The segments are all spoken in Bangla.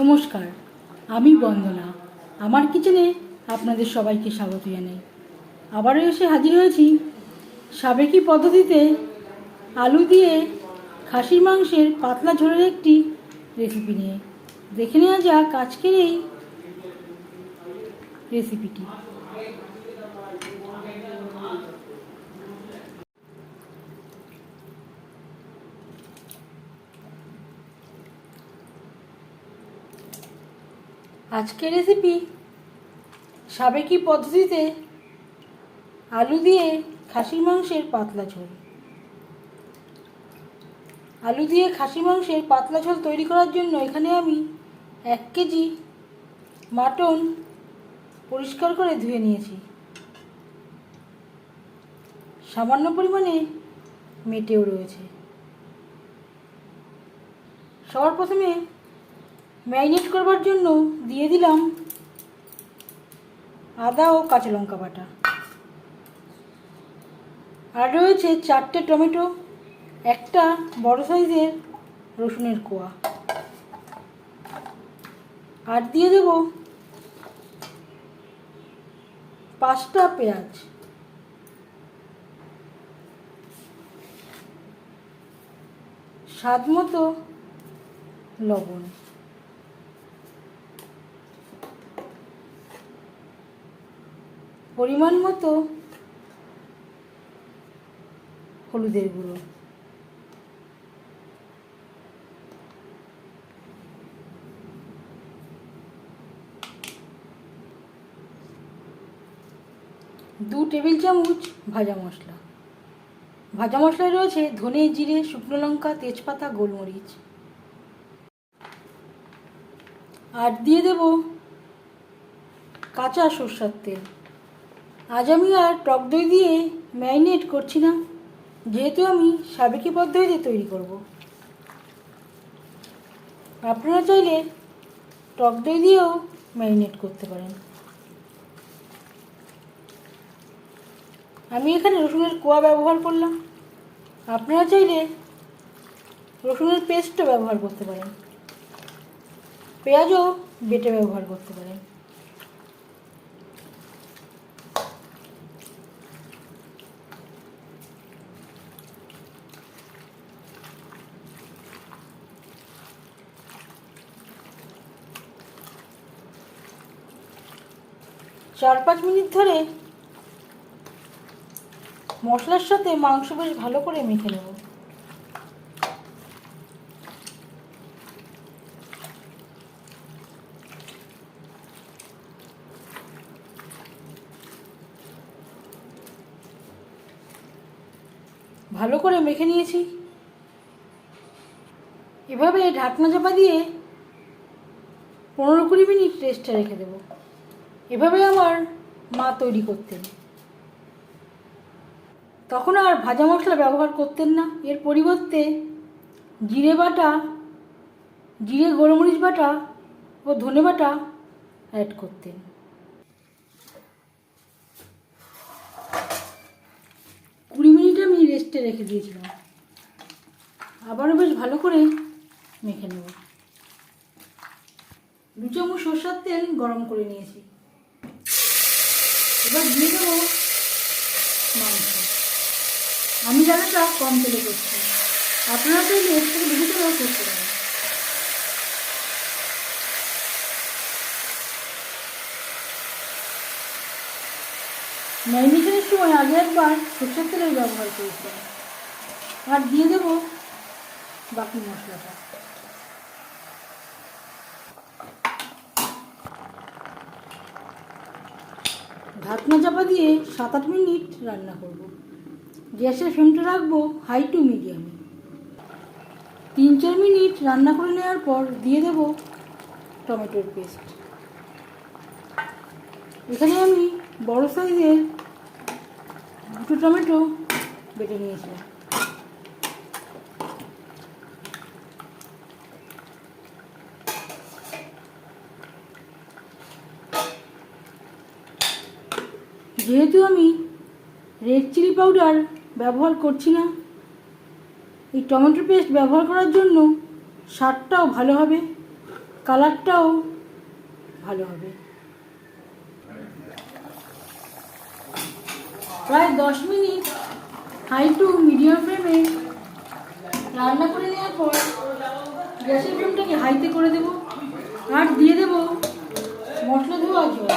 নমস্কার, আমি বন্দনা। আমার কিচেনে আপনাদের সবাইকে স্বাগত জানাই। আবারও এসে হাজির হয়েছি সাবেকি পদ্ধতিতে আলু দিয়ে খাসির মাংসের পাতলা ঝোলের একটি রেসিপি নিয়ে। দেখে নেওয়া যাক আজকের এই রেসিপিটি আজকের রেসিপি সাবেকি পদ্ধতিতে আলু দিয়ে খাসির মাংসের পাতলা ঝোল? আলু দিয়ে খাসির মাংসের পাতলা ঝোল তৈরি করার জন্য এখানে আমি এক কেজি মাটন পরিষ্কার করে ধুয়ে নিয়েছি। সামান্য পরিমাণে মেটেও রয়েছে। সবার প্রথমে ম্যারিনেট করবার জন্য দিয়ে দিলাম আদা ও কাঁচা লঙ্কা বাটা। আর রয়েছে চারটে টমেটো, একটা বড় সাইজের রসুনের কোয়া। আর দিয়ে দেব পাঁচটা পেঁয়াজ। স্বাদ মতো লবণ। পরিমাণ মতো হলুদের গুঁড়ো। দু টেবিল চামচ ভাজা মশলা। ভাজা মশলায় রয়েছে ধনে, জিরে, শুকনো লঙ্কা, তেজপাতা, গোলমরিচ। আর দিয়ে দেব কাঁচা সর্ষার তেল। আজ আমি আর টক দই দিয়ে ম্যারিনেট করছি না। যেহেতু আমি সাবেকি পদ্ধতিতে তৈরি করব। আপনারা চাইলে টক দই দিয়েও ম্যারিনেট করতে পারেন। আমি এখানে রসুনের কোয়া ব্যবহার করলাম। আপনারা চাইলে রসুনের পেস্টও ব্যবহার করতে পারেন। পেঁয়াজও বেটে ব্যবহার করতে পারেন। চার পাঁচ মিনিট ধরে মশলার সাথে মাংস বেশ ভালো করে মেখে নেব। ভালো করে মেখে নিয়েছি। এভাবে ঢাকনা চাপা দিয়ে পনেরো কুড়ি মিনিট রেস্টে রেখে দেবো। এভাবে আমার মা তৈরি করতেন। তখন আর ভাজা মশলা ব্যবহার করতেন না। এর পরিবর্তে জিরে বাটা, জিরে গোলমরিচ বাটা ও ধনে বাটা অ্যাড করতেন। কুড়ি মিনিট আমি রেস্টে রেখে দিয়েছিলাম। আবারও বেশ ভালো করে মেখে নেব। দু চামচ সর্ষার তেল গরম করে নিয়েছি। এবার দিয়ে দেবো মাংস। আমি রান্নাটা কম তেলে করছি। আপনারা চাইলে এর থেকে বেশি তেলেও করতে পারেন। ম্যারিনেশনের সময় আগে একবার সরষের তেলের ব্যবহার করেছিলাম। আর দিয়ে দেবো বাকি মশলাটা। ঢাকনা চাপা দিয়ে সাত আট মিনিট রান্না করব। গ্যাসের ফ্লেমটা রাখব হাই টু মিডিয়ামে। তিন চার মিনিট রান্না করে নেওয়ার পর দিয়ে দেব টমেটোর পেস্ট। এখানে আমি বড় সাইজের দুটো টমেটো বেটে নিয়েছিলাম। যেহেতু আমি রেড চিলি পাউডার ব্যবহার করছি না, এই টমেটো পেস্ট ব্যবহার করার জন্য স্বাদটাও ভালো হবে কালারটাও ভালো হবে। প্রায় দশ মিনিট হাই টু মিডিয়াম ফ্লেমে রান্না করে নেওয়ার পর গ্যাসের ফ্লেমটাকে হাইতে করে দেব আর দিয়ে দেব মশলা ধোয়া জল।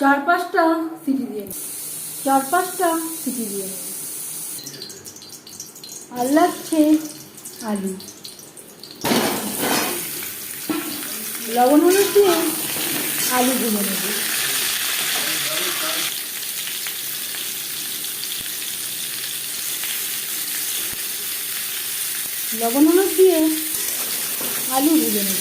চার পাঁচটা সিটি দিয়ে নেব চার পাঁচটা সিটি দিয়ে নেব আর লাগছে আলু। লবণ হলুদ দিয়ে আলু ভেজে নেব। লবণ হলুদ দিয়ে আলু ভেজে নেব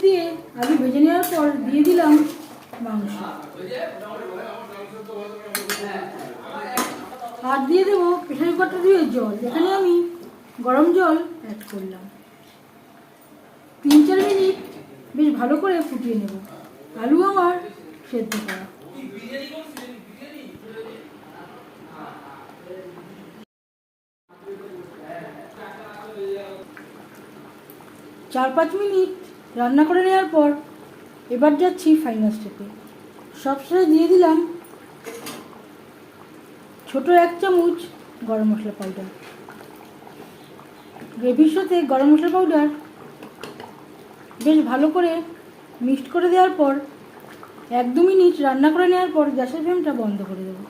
দিয়ে আলু ভেজে নেওয়ার পর দিয়ে দিলাম মাংস। আর দিয়ে দেবো প্রেশার কুকারটা দিয়ে জল এখানে আমি গরম জল অ্যাড করলাম। তিন চার মিনিট বেশ ভালো করে ফুটিয়ে নেব। আলু আমার সেদ্ধ করা। চার পাঁচ মিনিট রান্না করে নেওয়ার পর এবার যাচ্ছি ফাইনাল স্টেপে সবশেষে দিয়ে দিলাম ছোট এক চামচ গরম মশলা পাউডার গ্রেভির সাথে গরম মশলা পাউডার বেশ ভালো করে মিক্সড করে দেওয়ার পর এক দু মিনিট রান্না করে নেওয়ার পর গ্যাসের ফ্লেমটা বন্ধ করে দেবো।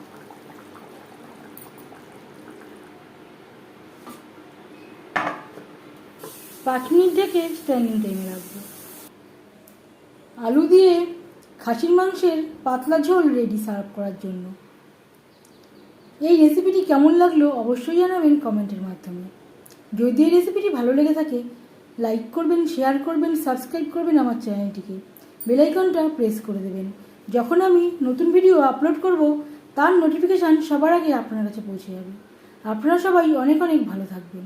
পাঁচ মিনিট থেকে স্ট্যান্ডিং টাইমে রাখব। আলু দিয়ে খাসির মাংসের পাতলা ঝোল রেডি সার্ভ করার জন্য। এই রেসিপিটি কেমন লাগল অবশ্যই জানাবেন কমেন্টের মাধ্যমে। যদি এই রেসিপিটি ভালো লেগে থাকে লাইক করবেন শেয়ার করবেন সাবস্ক্রাইব করবেন আমার চ্যানেলটিকে বেলাইকনটা প্রেস করে দেবেন। যখন আমি নতুন ভিডিও আপলোড করব, তার নোটিফিকেশান সবার আগে আপনার কাছে পৌঁছে যাবে। আপনারা সবাই অনেক অনেক ভালো থাকবেন।